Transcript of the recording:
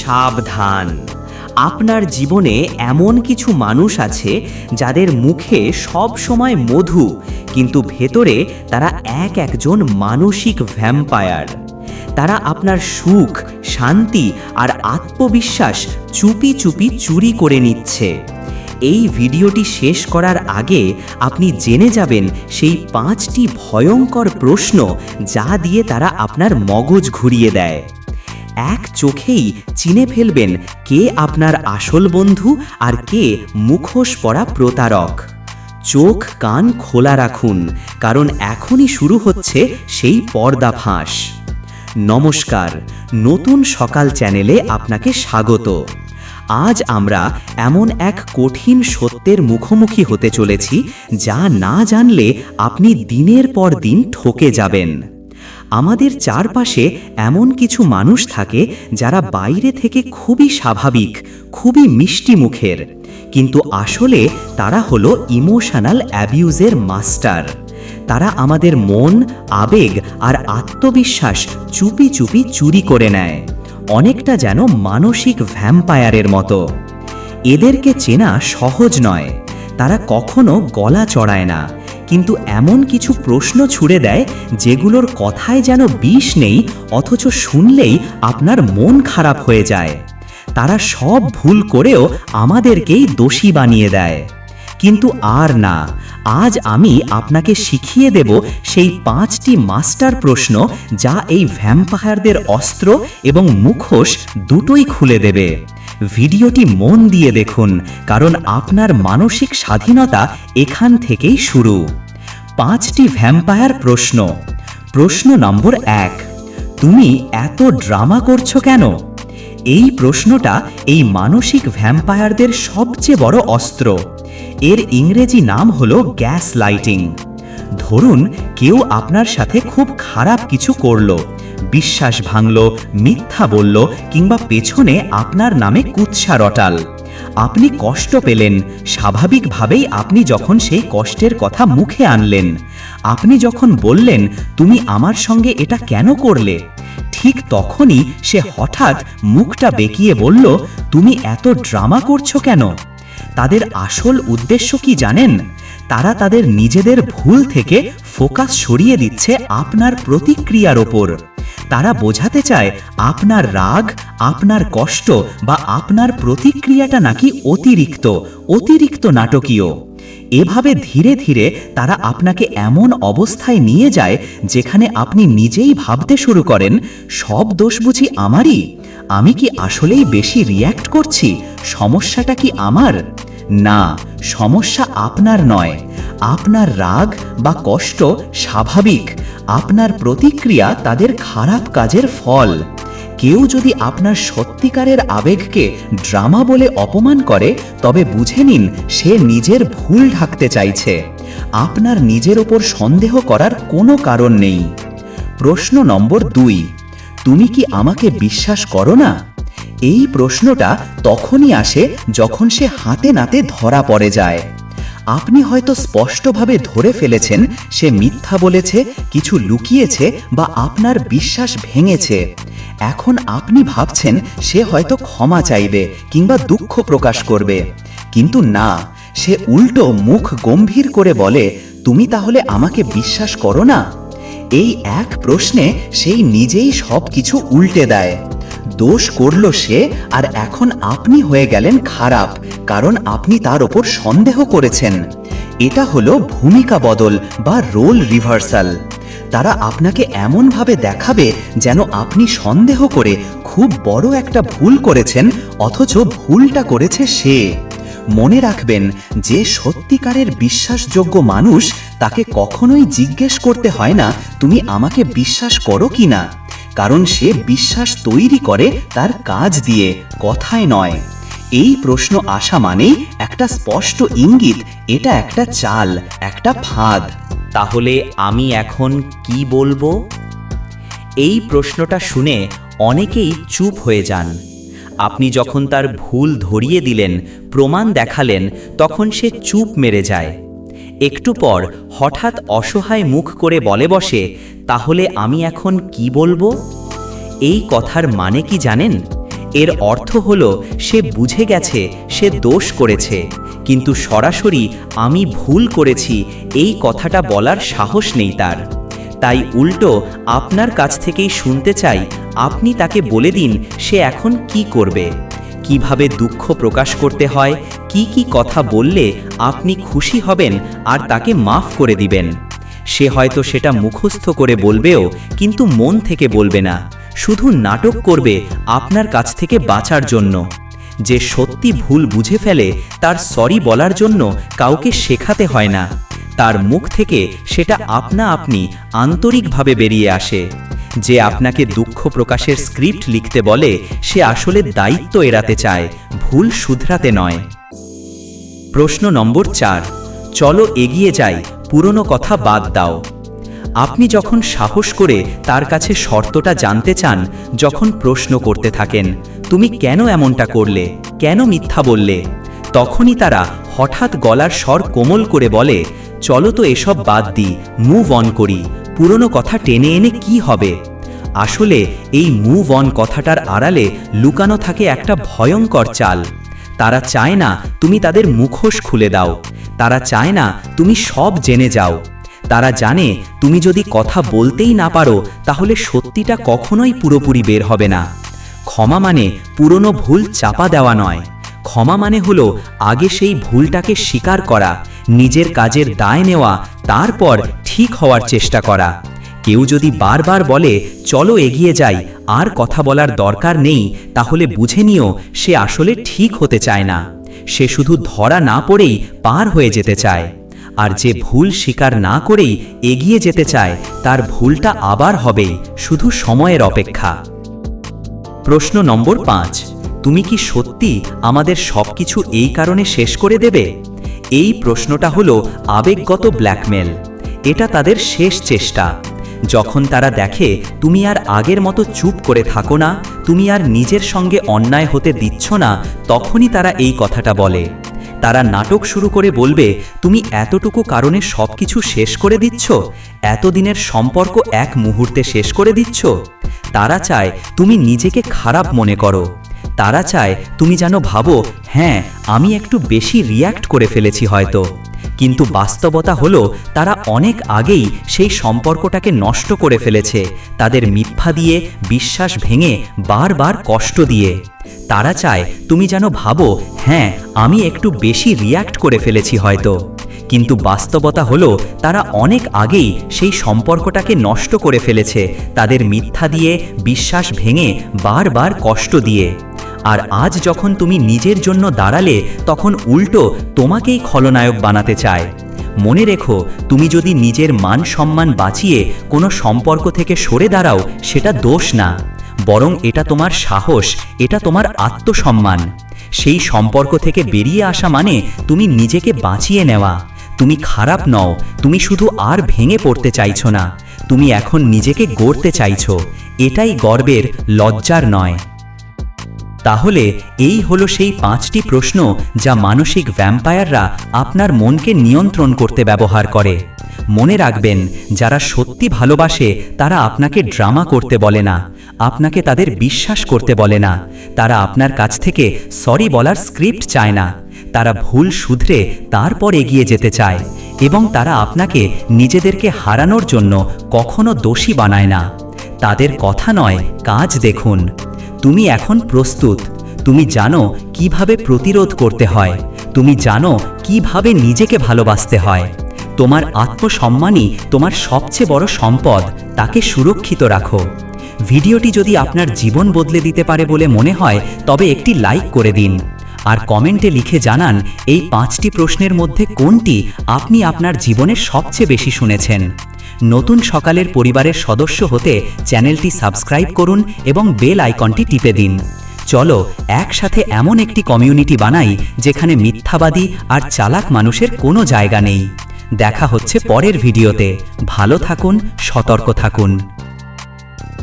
সাবধান। আপনার জীবনে এমন কিছু মানুষ আছে যাদের মুখে সব সময় মধু, কিন্তু ভেতরে তারা এক একজন মানসিক ভ্যাম্পায়ার তারা আপনার সুখ, শান্তি আর আত্মবিশ্বাস চুপি চুপি চুরি করে নিচ্ছে। এই ভিডিওটি শেষ করার আগে আপনি জেনে যাবেন সেই পাঁচটি ভয়ঙ্কর প্রশ্ন যা দিয়ে তারা আপনার মগজ ঘুরিয়ে দেয়। এক চোখেই চিনে ফেলবেন কে আপনার আসল বন্ধু আর কে মুখোশ পরা প্রতারক। চোখ কান খোলা রাখুন, কারণ এখনই শুরু হচ্ছে সেই পর্দা ফাঁস। নমস্কার, নতুন সকাল চ্যানেলে আপনাকে স্বাগত। আজ আমরা এমন এক কঠিন সত্যের মুখোমুখি হতে চলেছি, যা না জানলে আপনি দিনের পর দিন ঠকে যাবেন। আমাদের চারপাশে এমন কিছু মানুষ থাকে যারা বাইরে থেকে খুবই স্বাভাবিক, খুবই মিষ্টি মুখের। কিন্তু আসলে তারা হলো ইমোশনাল অ্যাবিউজের মাস্টার। তারা আমাদের মন, আবেগ আর আত্মবিশ্বাস চুপি চুপি চুরি করে নেয়। অনেকটা যেন মানসিক ভ্যাম্পায়ারের মতো। এদেরকে চেনা সহজ নয়। তারা কখনো গলা চড়ায় না। কিন্তু এমন কিছু প্রশ্ন ছুড়ে দেয় যেগুলোর কথায় যেন বিষ নেই, অথচ শুনলেই আপনার মন খারাপ হয়ে যায়। তারা সব ভুল করেও আমাদেরকেই দোষী বানিয়ে দেয়। কিন্তু আর না, আজ আমি আপনাকে শিখিয়ে দেব সেই পাঁচটি মাস্টার প্রশ্ন যা এই ভ্যাম্পায়ারদের অস্ত্র এবং মুখোশ দুটোই খুলে দেবে। ভিডিওটি মন দিয়ে দেখুন, কারণ আপনার মানসিক স্বাধীনতা এখান থেকেই শুরু। পাঁচটি ভ্যাম্পায়ার প্রশ্ন। প্রশ্ন নম্বর এক, তুমি এত ড্রামা করছ কেন? এই প্রশ্নটা এই মানসিক ভ্যাম্পায়ারদের সবচেয়ে বড় অস্ত্র। এর ইংরেজি নাম হলো গ্যাস লাইটিং। ধরুন, কেউ আপনার সাথে খুব খারাপ কিছু করল, বিশ্বাস ভাঙল, মিথ্যা বলল, কিংবা পেছনে আপনার নামে কুৎসা রটাল। আপনি কষ্ট পেলেন। স্বাভাবিকভাবেই আপনি যখন সেই কষ্টের কথা মুখে আনলেন। আপনি যখন বললেন, তুমি আমার সঙ্গে এটা কেন করলে? ঠিক তখনই সে হঠাৎ মুখটা বেঁকিয়ে বলল, তুমি এত ড্রামা করছ কেন? তাদের আসল উদ্দেশ্য কি জানেন? তারা তাদের নিজেদের ভুল থেকে ফোকাস সরিয়ে দিচ্ছে আপনার প্রতিক্রিয়ার ওপর। তারা বোঝাতে চায়, আপনার রাগ, আপনার কষ্ট বা আপনার প্রতিক্রিয়াটা নাকি অতিরিক্ত অতিরিক্ত নাটকীয়। এভাবে ধীরে ধীরে তারা আপনাকে এমন অবস্থায় নিয়ে যায় যেখানে আপনি নিজেই ভাবতে শুরু করেন, সব দোষ বুঝি আমারই? আমি কি আসলেই বেশি রিয়্যাক্ট করছি? সমস্যাটা কি আমার? না, সমস্যা আপনার নয়। আপনার রাগ বা কষ্ট স্বাভাবিক। আপনার প্রতিক্রিয়া তাদের খারাপ কাজের ফল। কেউ যদি আপনার সত্যিকারের আবেগকে ড্রামা বলে অপমান করে, তবে বুঝে নিন সে নিজের ভুল ঢাকতে চাইছে। আপনার নিজের ওপর সন্দেহ করার কোনো কারণ নেই। প্রশ্ন নম্বর দুই, তুমি কি আমাকে বিশ্বাস করো না? এই প্রশ্নটা তখনই আসে যখন সে হাতে নাতে ধরা পড়ে যায়। আপনি হয়তো স্পষ্টভাবে ধরে ফেলেছেন, সে মিথ্যা বলেছে, কিছু লুকিয়েছে বা আপনার বিশ্বাস ভেঙেছে। এখন আপনি ভাবছেন, সে হয়তো ক্ষমা চাইবে কিংবা দুঃখ প্রকাশ করবে। কিন্তু না, সে উল্টো মুখ গম্ভীর করে বলে, তুমি তাহলে আমাকে বিশ্বাস করো না? এই এক প্রশ্নে সেই নিজেই সব কিছু উল্টে দেয়। দোষ করল সে, আর এখন আপনি হয়ে গেলেন খারাপ, কারণ আপনি তার ওপর সন্দেহ করেছেন। এটা হলো ভূমিকা বদল বা রোল রিভার্সাল। তারা আপনাকে এমনভাবে দেখাবে যেন আপনি সন্দেহ করে খুব বড় একটা ভুল করেছেন, অথচ ভুলটা করেছে সে। মনে রাখবেন, যে সত্যিকারের বিশ্বাসযোগ্য মানুষ তাকে কখনোই জিজ্ঞেস করতে হয় না, তুমি আমাকে বিশ্বাস করো কি না? কারণ সে বিশ্বাস তৈরি করে তার কাজ দিয়ে, কথায় নয়। এই প্রশ্ন আসা মানেই একটা স্পষ্ট ইঙ্গিত, এটা একটা চাল, একটা ফাঁদ। তাহলে আমি এখন কি বলব? এই প্রশ্নটা শুনে অনেকেই চুপ হয়ে যান। আপনি যখন তার ভুল ধরিয়ে দিলেন, প্রমাণ দেখালেন, তখন সে চুপ মেরে যায়। একটু পর হঠাৎ অসহায় মুখ করে বলে বসে, তাহলে আমি এখন কি বলব? এই কথার মানে কি জানেন? এর অর্থ হলো, সে বুঝে গেছে, সে দোষ করেছে। কিন্তু সরাসরি আমি ভুল করেছি, এই কথাটা বলার সাহস নেই তার। তাই উল্টো আপনার কাছ থেকেই শুনতে চাই, আপনি তাকে বলে দিন, সে এখন কি করবে? কীভাবে দুঃখ প্রকাশ করতে হয়, কি কি কথা বললে আপনি খুশি হবেন আর তাকে মাফ করে দিবেন। সে হয়তো সেটা মুখস্থ করে বলবেও, কিন্তু মন থেকে বলবে না। শুধু নাটক করবে আপনার কাছ থেকে বাঁচার জন্য। যে সত্যি ভুল বুঝে ফেলে, তার সরি বলার জন্য কাউকে শেখাতে হয় না। তার মুখ থেকে সেটা আপনা আপনি আন্তরিকভাবে বেরিয়ে আসে। যে আপনাকে দুঃখ প্রকাশের স্ক্রিপ্ট লিখতে বলে, সে আসলে দায়িত্ব এড়াতে চায়, ভুল শুধরাতে নয়। প্রশ্ন নম্বর চার, চলো এগিয়ে যাই, পুরনো কথা বাদ দাও। আপনি যখন সাহস করে তার কাছে শর্তটা জানতে চান, যখন প্রশ্ন করতে থাকেন, তুমি কেন এমনটা করলে? কেন মিথ্যা বললে? তখনই তারা হঠাৎ গলার স্বর কোমল করে বলে, চলো তো এসব বাদ দিই মুভ অন করি। পুরনো কথা টেনে এনে কি হবে? আসলে এই মুভ অন কথাটার আড়ালে লুকানো থাকে একটা ভয়ঙ্কর চাল। তারা চায় না তুমি তাদের মুখোশ খুলে দাও। তারা চায় না তুমি সব জেনে যাও। তারা জানে তুমি যদি কথা বলতেই না পারো, তাহলে সত্যিটা কখনোই পুরোপুরি বের হবে না। ক্ষমা মানে পুরনো ভুল চাপা দেওয়া নয়। ক্ষমা মানে হলো আগে সেই ভুলটাকে স্বীকার করা, নিজের কাজের দায় নেওয়া, তারপর ঠিক হওয়ার চেষ্টা করা। কেউ যদি বারবার বলে, চলো এগিয়ে যাই, আর কথা বলার দরকার নেই, তাহলে বুঝে নিও, সে আসলে ঠিক হতে চায় না। সে শুধু ধরা না পড়েই পার হয়ে যেতে চায়। আর যে ভুল স্বীকার না করেই এগিয়ে যেতে চায়, তার ভুলটা আবার হবে, শুধু সময়ের অপেক্ষা। প্রশ্ন নম্বর পাঁচ। তুমি কি সত্যি আমাদের সবকিছু এই কারণে শেষ করে দেবে? এই প্রশ্নটা হলো আবেগগত ব্ল্যাকমেল। এটা তাদের শেষ চেষ্টা। যখন তারা দেখে, তুমি আর আগের মতো চুপ করে থাকো না, তুমি আর নিজের সঙ্গে অন্যায় হতে দিচ্ছ না, তখনই তারা এই কথাটা বলে। তারা নাটক শুরু করে বলবে, তুমি এতটুকু কারণে সব কিছু শেষ করে দিচ্ছ? এতদিনের সম্পর্ক এক মুহূর্তে শেষ করে দিচ্ছ? তারা চায়, তুমি নিজেকে খারাপ মনে করো। তারা চায়, তুমি যেন ভাবো হ্যাঁ আমি একটু বেশি রিয়্যাক্ট করে ফেলেছি হয়তো। কিন্তু বাস্তবতা হলো, তারা অনেক আগেই সেই সম্পর্কটাকে নষ্ট করে ফেলেছে, তাদের মিথ্যা দিয়ে, বিশ্বাস ভেঙে, বারবার কষ্ট দিয়ে। তারা চায়, তুমি যেন ভাবো হ্যাঁ আমি একটু বেশি রিয়্যাক্ট করে ফেলেছি হয়তো। কিন্তু বাস্তবতা হলো, তারা অনেক আগেই সেই সম্পর্কটাকে নষ্ট করে ফেলেছে, তাদের মিথ্যা দিয়ে, বিশ্বাস ভেঙে, বারবার কষ্ট দিয়ে। আর আজ যখন তুমি নিজের জন্য দাঁড়ালে, তখন উল্টো তোমাকেই খলনায়ক বানাতে চায়। মনে রেখো, তুমি যদি নিজের মান সম্মান বাঁচিয়ে কোনো সম্পর্ক থেকে সরে দাঁড়াও, সেটা দোষ না। বরং এটা তোমার সাহস, এটা তোমার আত্মসম্মান। সেই সম্পর্ক থেকে বেরিয়ে আসা মানে তুমি নিজেকে বাঁচিয়ে নেওয়া। তুমি খারাপ নও, তুমি শুধু আর ভেঙে পড়তে চাইছো না। তুমি এখন নিজেকে গড়তে চাইছো। এটাই গর্বের, লজ্জার নয়। তাহলে এই হলো সেই পাঁচটি প্রশ্ন যা মানসিক ভ্যাম্পায়াররা আপনার মনকে নিয়ন্ত্রণ করতে ব্যবহার করে। মনে রাখবেন, যারা সত্যি ভালোবাসে, তারা আপনাকে ড্রামা করতে বলে না, আপনাকে তাদের বিশ্বাস করতে বলে না, তারা আপনার কাছ থেকে সরি বলার স্ক্রিপ্ট চায় না, তারা ভুল শুধরে তারপর এগিয়ে যেতে চায় এবং তারা আপনাকে নিজেদেরকে হারানোর জন্য কখনো দোষী বানায় না। তাদের কথা নয়, কাজ দেখুন। তুমি এখন প্রস্তুত। তুমি জানো কীভাবে প্রতিরোধ করতে হয়। তুমি জানো কীভাবে নিজেকে ভালোবাসতে হয়। তোমার আত্মসম্মানই তোমার সবচেয়ে বড় সম্পদ, তাকে সুরক্ষিত রাখো। ভিডিওটি যদি আপনার জীবন বদলে দিতে পারে বলে মনে হয়, তবে একটি লাইক করে দিন। আর কমেন্টে লিখে জানান, এই পাঁচটি প্রশ্নের মধ্যে কোনটি আপনি আপনার জীবনে সবচেয়ে বেশি শুনেছেন? নতুন সকালের পরিবারের সদস্য হতে চ্যানেলটি সাবস্ক্রাইব করুন এবং বেল আইকনটি টিপে দিন। চলো, একসাথে এমন একটি কমিউনিটি বানাই যেখানে মিথ্যাবাদী আর চালাক মানুষের কোনো জায়গা নেই। দেখা হচ্ছে পরের ভিডিওতে। ভালো থাকুন, সতর্ক থাকুন।